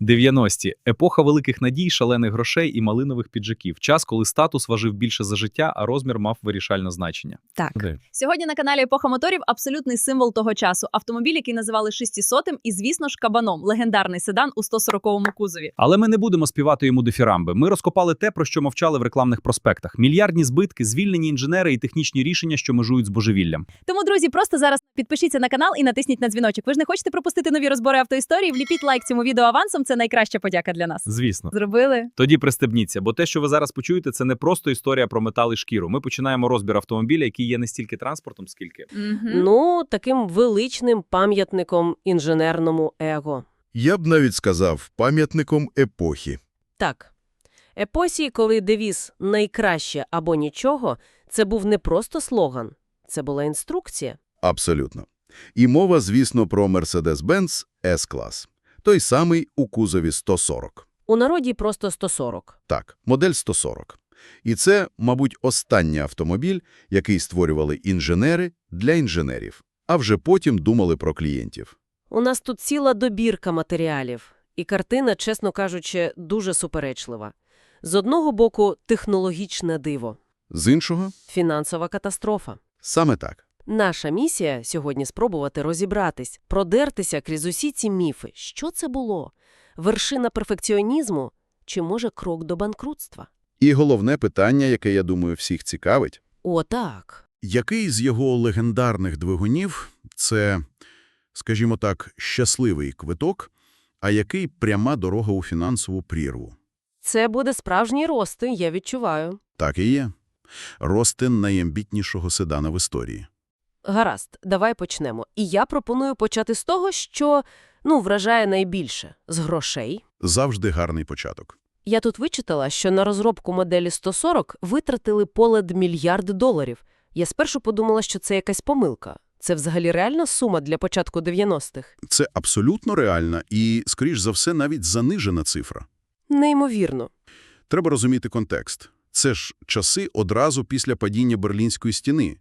90-ті – епоха великих надій, шалених грошей і малинових піджаків. Час, коли статус важив більше за життя, а розмір мав вирішальне значення. Так. Де? Сьогодні на каналі Епоха моторів абсолютний символ того часу. Автомобіль, який називали 600 і, звісно ж, кабаном. Легендарний седан у 140-му кузові. Але ми не будемо співати йому дифірамби. Ми розкопали те, про що мовчали в рекламних проспектах: мільярдні збитки, звільнені інженери і технічні рішення, що межують з божевіллям. Тому, друзі, просто зараз підпишіться на канал і натисніть на дзвіночок. Ви ж не хочете пропустити нові розбори автоісторії? Вліпіть лайк цьому відео авансом. Це найкраща подяка для нас. Звісно. Зробили. Тоді пристебніться, бо те, що ви зараз почуєте, це не просто історія про метал і шкіру. Ми починаємо розбір автомобіля, який є не стільки транспортом, скільки Угу. Ну, таким величним пам'ятником інженерному его. Я б навіть сказав пам'ятником епохи. Так. Епосі, коли девіз «найкраще або нічого» – це був не просто слоган, це була інструкція. Абсолютно. І мова, звісно, про Mercedes-Benz S-клас. Той самий у кузові 140. У народі просто 140. Так, модель 140. І це, мабуть, останній автомобіль, який створювали інженери для інженерів, а вже потім думали про клієнтів. У нас тут ціла добірка матеріалів. І картина, чесно кажучи, дуже суперечлива. З одного боку – технологічне диво, З іншого – фінансова катастрофа. саме так. Наша місія сьогодні спробувати розібратись, продертися крізь усі ці міфи. Що це було? Вершина перфекціонізму чи, може, крок до банкрутства? І головне питання, яке, я думаю, всіх цікавить. О, так. Який з його легендарних двигунів – це, скажімо так, щасливий квиток, а який – пряма дорога у фінансову прірву? Це буде справжній рости, я відчуваю. Так і є. Рости найамбітнішого седана в історії. Гаразд, давай почнемо. І я пропоную почати з того, що, ну, вражає найбільше – з грошей. Завжди гарний початок. Я тут вичитала, що на розробку моделі 140 витратили понад мільярд доларів. Я спершу подумала, що це якась помилка. Це взагалі реальна сума для початку 90-х? Це абсолютно реальна і, скоріш за все, навіть занижена цифра. Неймовірно. Треба розуміти контекст. Це ж часи одразу після падіння Берлінської стіни.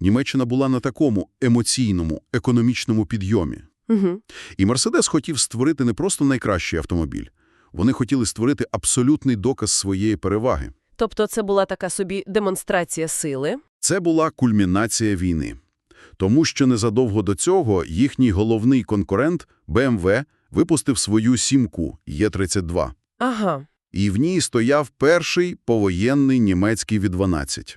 Німеччина була на такому емоційному, економічному підйомі. Угу. І Мерседес хотів створити не просто найкращий автомобіль. Вони хотіли створити абсолютний доказ своєї переваги. Тобто це була така собі демонстрація сили. Це була кульмінація війни. Тому що незадовго до цього їхній головний конкурент BMW випустив свою сімку Е32. Ага. І в ній стояв перший повоєнний німецький V12.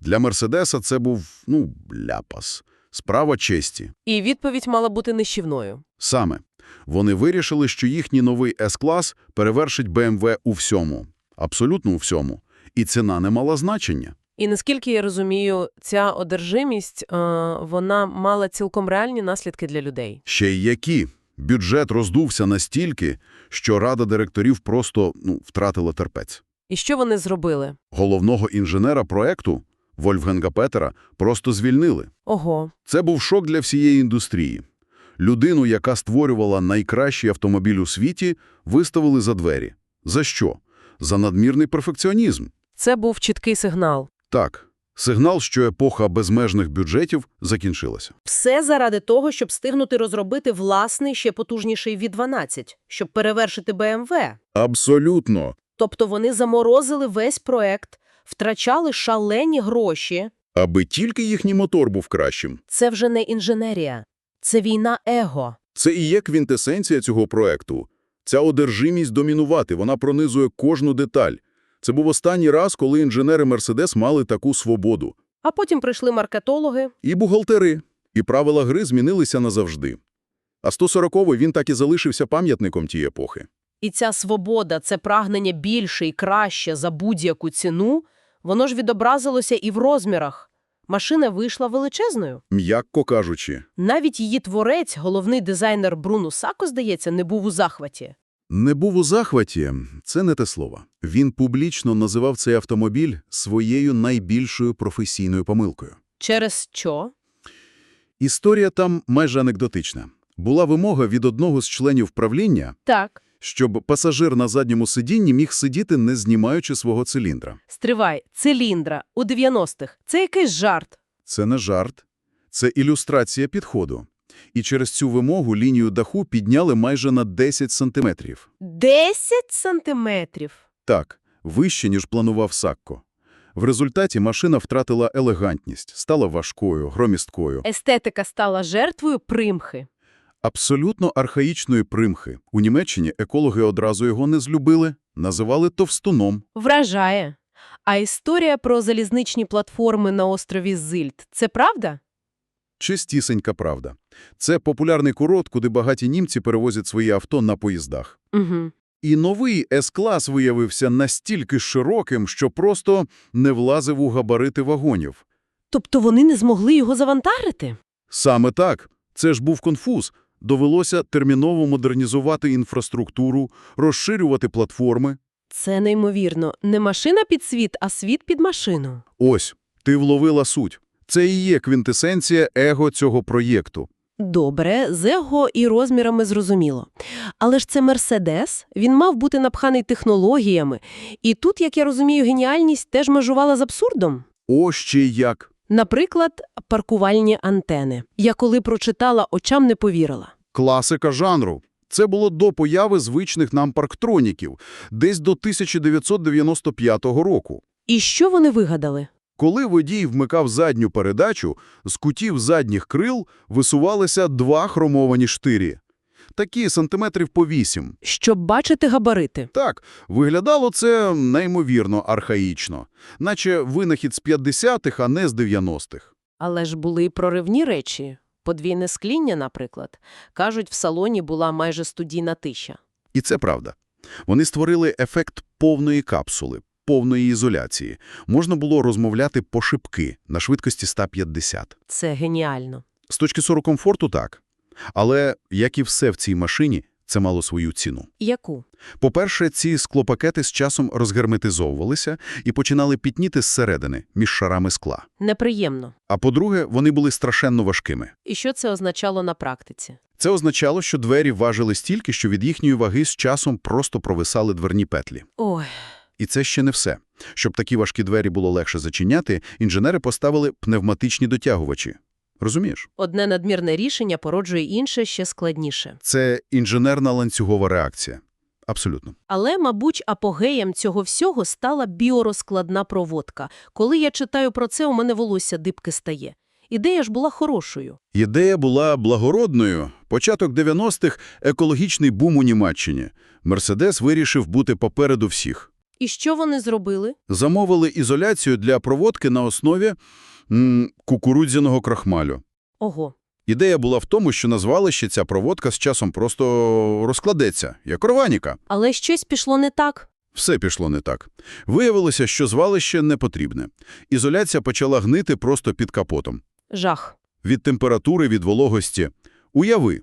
Для Мерседеса це був, ну, ляпас. Справа честі. І відповідь мала бути нищівною. Саме. Вони вирішили, що їхній новий S-клас перевершить BMW у всьому. Абсолютно у всьому. І ціна не мала значення. І наскільки я розумію, ця одержимість, е, вона мала цілком реальні наслідки для людей. Ще й які. Бюджет роздувся настільки, що рада директорів просто ну, втратила терпець. І що вони зробили? Головного інженера проекту, Вольфганга Петера, просто звільнили. Ого. Це був шок для всієї індустрії. Людину, яка створювала найкращий автомобіль у світі, виставили за двері. За що? За надмірний перфекціонізм. Це був чіткий сигнал. Так, сигнал, що епоха безмежних бюджетів закінчилася. Все заради того, щоб встигнути розробити власний ще потужніший V12, щоб перевершити BMW. Абсолютно. Тобто вони заморозили весь проект, втрачали шалені гроші. Аби тільки їхній мотор був кращим. Це вже не інженерія, це війна его. Це і є квінтесенція цього проекту. Ця одержимість домінувати, вона пронизує кожну деталь. Це був останній раз, коли інженери Мерседес мали таку свободу. А потім прийшли маркетологи. І бухгалтери. І правила гри змінилися назавжди. А 140-й він так і залишився пам'ятником тієї епохи. І ця свобода, це прагнення більше і краще за будь-яку ціну, воно ж відобразилося і в розмірах. Машина вийшла величезною. М'якко кажучи, Навіть її творець, головний дизайнер Бруно Сако, здається, не був у захваті. не був у захваті – це не те слово. Він публічно називав цей автомобіль своєю найбільшою професійною помилкою. Через що? Історія там майже анекдотична. Була вимога від одного з членів правління, Так. Щоб пасажир на задньому сидінні міг сидіти, не знімаючи свого циліндра. Стривай, циліндра у 90-х. Це якийсь жарт. Це не жарт, це ілюстрація підходу. І через цю вимогу лінію даху підняли майже на 10 сантиметрів. 10 сантиметрів. Так, вище, ніж планував Сакко. В результаті машина втратила елегантність, стала важкою, громісткою. Естетика стала жертвою примхи. Абсолютно архаїчної примхи. У Німеччині екологи одразу його не злюбили, називали товстуном. Вражає. А історія про залізничні платформи на острові Зильд – це правда? Чистісенька правда. Це популярний курорт, куди багаті німці перевозять свої авто на поїздах. Угу. І новий С-клас виявився настільки широким, що просто не влазив у габарити вагонів. Тобто вони не змогли його завантажити? Саме так. Це ж був конфуз. Довелося терміново модернізувати інфраструктуру, розширювати платформи. Це неймовірно. Не машина під світ, а світ під машину. Ось, ти вловила суть. Це і є квінтесенція его цього проєкту. Добре, з его і розмірами зрозуміло. Але ж це Мерседес, він мав бути напханий технологіями. І тут, як я розумію, геніальність теж межувала з абсурдом. О, ще як! Наприклад, паркувальні антени. Я коли прочитала, очам не повірила. Класика жанру. Це було до появи звичних нам парктроніків, десь до 1995 року. І що вони вигадали? Коли водій вмикав задню передачу, з кутів задніх крил висувалися два хромовані штирі. Такі сантиметрів по вісім. Щоб бачити габарити. Так, виглядало це неймовірно архаїчно. Наче винахід з 50-х, а не з 90-х. Але ж були й проривні речі. Подвійне скління, наприклад. Кажуть, в салоні була майже студійна тиша. І це правда. Вони створили ефект повної капсули, повної ізоляції. Можна було розмовляти по шибки на швидкості 150. Це геніально. З точки зору комфорту – так. Але, як і все в цій машині, це мало свою ціну. Яку? По-перше, ці склопакети з часом розгерметизовувалися і починали пітніти зсередини, між шарами скла. Неприємно. А по-друге, вони були страшенно важкими. І що це означало на практиці? Це означало, що двері важили стільки, що від їхньої ваги з часом просто провисали дверні петлі. Ой, І це ще не все. Щоб такі важкі двері було легше зачиняти, інженери поставили пневматичні дотягувачі. Розумієш? одне надмірне рішення породжує інше ще складніше. Це інженерна ланцюгова реакція. Абсолютно. Але, мабуть, апогеєм цього всього стала біорозкладна проводка. Коли я читаю про це, у мене волосся дибки стає. Ідея ж була хорошою. Ідея була благородною. Початок 90-х – екологічний бум у Німеччині. Мерседес вирішив бути попереду всіх. І що вони зробили? Замовили ізоляцію для проводки на основі м, кукурудзяного крахмалю. Ого, Ідея була в тому, що на звалищі ця проводка з часом просто розкладеться, як рваніка. але щось пішло не так. Все пішло не так. Виявилося, що звалище не потрібне. Ізоляція почала гнити просто під капотом. Жах. Від температури, від вологості. Уяви,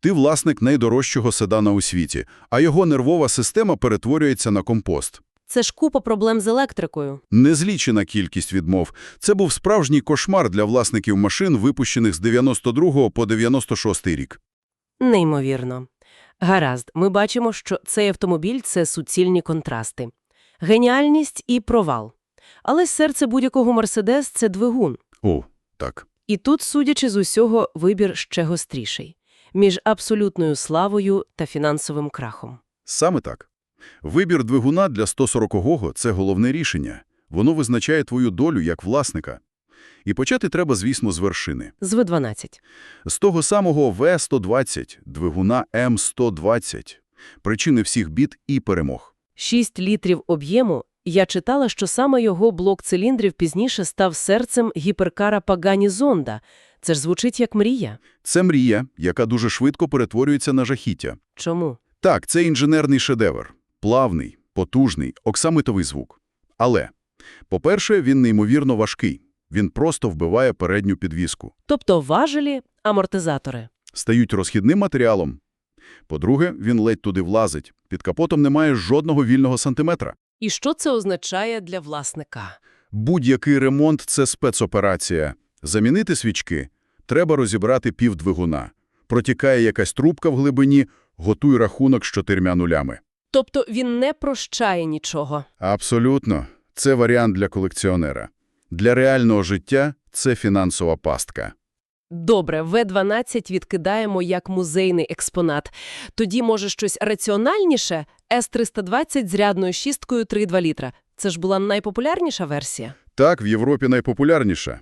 ти власник найдорожчого седана у світі, а його нервова система перетворюється на компост. Це ж купа проблем з електрикою. Незлічена кількість відмов. Це був справжній кошмар для власників машин, випущених з 92 по 96 рік. Неймовірно. Гаразд, ми бачимо, що цей автомобіль – це суцільні контрасти. Геніальність і провал. Але серце будь-якого «Мерседес» – це двигун. О, так. І тут, судячи з усього, вибір ще гостріший. Між абсолютною славою та фінансовим крахом. Саме так. Вибір двигуна для 140-го – це головне рішення. Воно визначає твою долю як власника. І почати треба, звісно, з вершини. З В12. З того самого В-120, двигуна М-120. Причини всіх бід і перемог. 6 літрів об'єму. Я читала, що саме його блок циліндрів пізніше став серцем гіперкара Пагані Зонда. Це ж звучить як мрія. Це мрія, яка дуже швидко перетворюється на жахіття. Чому? Так, це інженерний шедевр. Плавний, потужний, оксамитовий звук. Але, по-перше, він неймовірно важкий. Він просто вбиває передню підвіску. Тобто важелі, амортизатори. Стають розхідним матеріалом. По-друге, він ледь туди влазить. Під капотом немає жодного вільного сантиметра. І що це означає для власника? Будь-який ремонт – це спецоперація. Замінити свічки – треба розібрати півдвигуна. Протікає якась трубка в глибині – готуй рахунок з чотирма нулями. Тобто він не прощає нічого. Абсолютно. Це варіант для колекціонера. Для реального життя – це фінансова пастка. Добре, В-12 відкидаємо як музейний експонат. Тоді, може, щось раціональніше? С-320 з рядною шісткою 3,2 літра. Це ж була найпопулярніша версія. Так, в Європі найпопулярніша.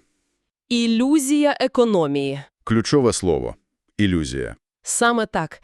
Ілюзія економії. Ключове слово – ілюзія. Саме так.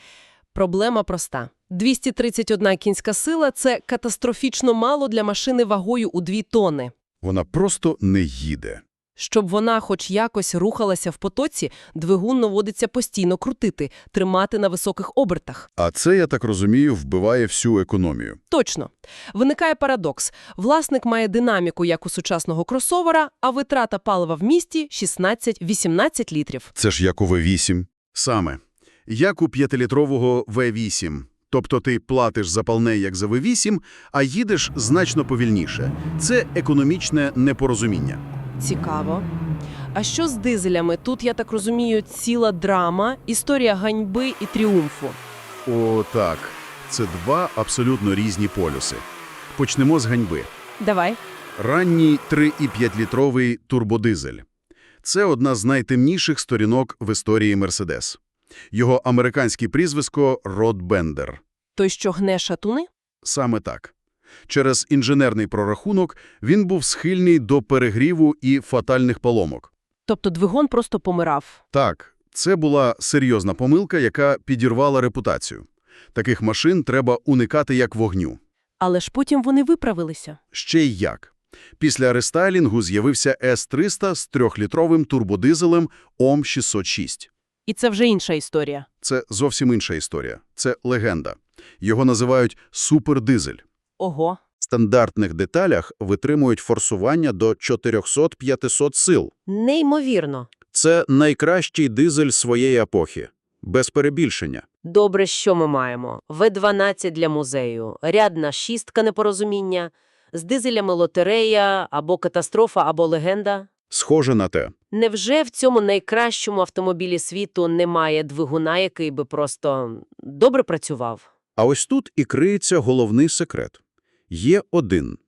Проблема проста. 231 кінська сила – це катастрофічно мало для машини вагою у 2 тони. Вона просто не їде. Щоб вона хоч якось рухалася в потоці, двигун доводиться постійно крутити, тримати на високих обертах. А це, я так розумію, вбиває всю економію. Точно. Виникає парадокс. Власник має динаміку, як у сучасного кросовера, а витрата палива в місті – 16-18 літрів. Це ж як у V8. Саме. Як у 5-літрового V8. Тобто ти платиш за палне, як за V8, а їдеш значно повільніше. Це економічне непорозуміння. Цікаво. А що з дизелями? Тут, я так розумію, ціла драма, історія ганьби і тріумфу. О, так. Це два абсолютно різні полюси. Почнемо з ганьби. Давай. Ранній 3,5-літровий турбодизель. Це одна з найтемніших сторінок в історії Мерседес. Його американське прізвисько Род Бендер. Той, що гне шатуни? Саме так. Через інженерний прорахунок він був схильний до перегріву і фатальних поломок. Тобто двигун просто помирав. Так, це була серйозна помилка, яка підірвала репутацію. Таких машин треба уникати як вогню. Але ж потім вони виправилися. Ще й як. Після рестайлінгу з'явився С-300 з трьохлітровим турбодизелем ОМ-606. І це вже інша історія. Це зовсім інша історія. Це легенда. Його називають супердизель. Ого. В стандартних деталях витримують форсування до 400-500 сил. Неймовірно. Це найкращий дизель своєї епохи. Без перебільшення. Добре, що ми маємо? В-12 для музею, рядна шістка непорозуміння, з дизелями лотерея, або катастрофа, або легенда. Схоже на те. Невже в цьому найкращому автомобілі світу немає двигуна, який би просто добре працював? А ось тут і криється головний секрет. Є один.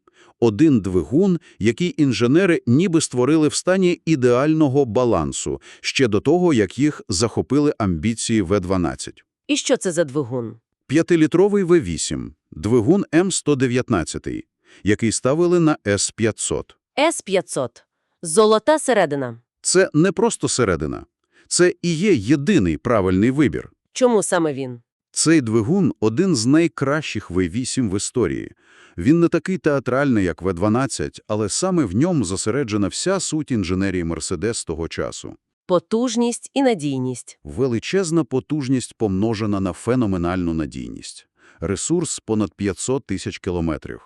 Один двигун, який інженери ніби створили в стані ідеального балансу, ще до того, як їх захопили амбіції В-12. І що це за двигун? П'ятилітровий В8, двигун М119, який ставили на С500. С-500. Золота середина. Це не просто середина. Це і є єдиний правильний вибір. Чому саме він? Цей двигун – один з найкращих V8 в історії. Він не такий театральний, як V12, але саме в ньому зосереджена вся суть інженерії Мерседес того часу. Потужність і надійність. Величезна потужність помножена на феноменальну надійність. Ресурс понад 500 тисяч кілометрів.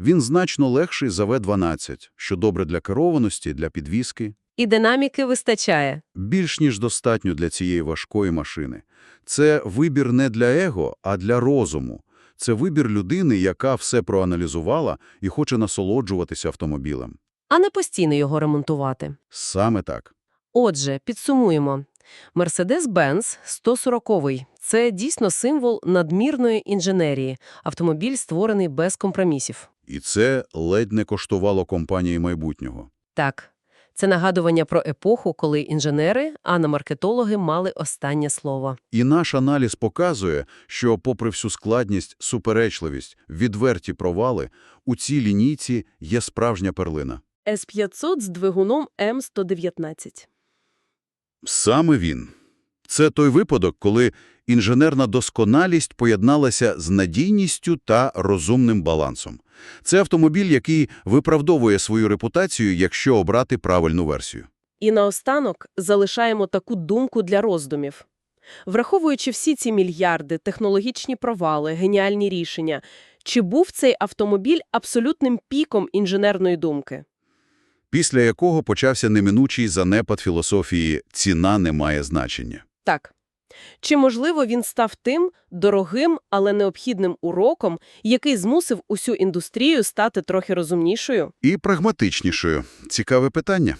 Він значно легший за V12, що добре для керованості, для підвіски. І динаміки вистачає. Більш ніж достатньо для цієї важкої машини. Це вибір не для его, а для розуму. Це вибір людини, яка все проаналізувала і хоче насолоджуватися автомобілем. А не постійно його ремонтувати. Саме так. Отже, підсумуємо. Mercedes-Benz 140 – це дійсно символ надмірної інженерії. Автомобіль створений без компромісів. І це ледь не коштувало компанії майбутнього. Так, це нагадування про епоху, коли інженери, а не маркетологи мали останнє слово. І наш аналіз показує, що попри всю складність, суперечливість, відверті провали, у цій лінійці є справжня перлина. С-500 з двигуном М119. Саме він. Це той випадок, коли інженерна досконалість поєдналася з надійністю та розумним балансом. Це автомобіль, який виправдовує свою репутацію, якщо обрати правильну версію. І наостанок залишаємо таку думку для роздумів. Враховуючи всі ці мільярди, технологічні провали, геніальні рішення, чи був цей автомобіль абсолютним піком інженерної думки? Після якого почався неминучий занепад філософії «ціна не має значення». Так. Чи, можливо, він став тим дорогим, але необхідним уроком, який змусив усю індустрію стати трохи розумнішою? І прагматичнішою. Цікаве питання.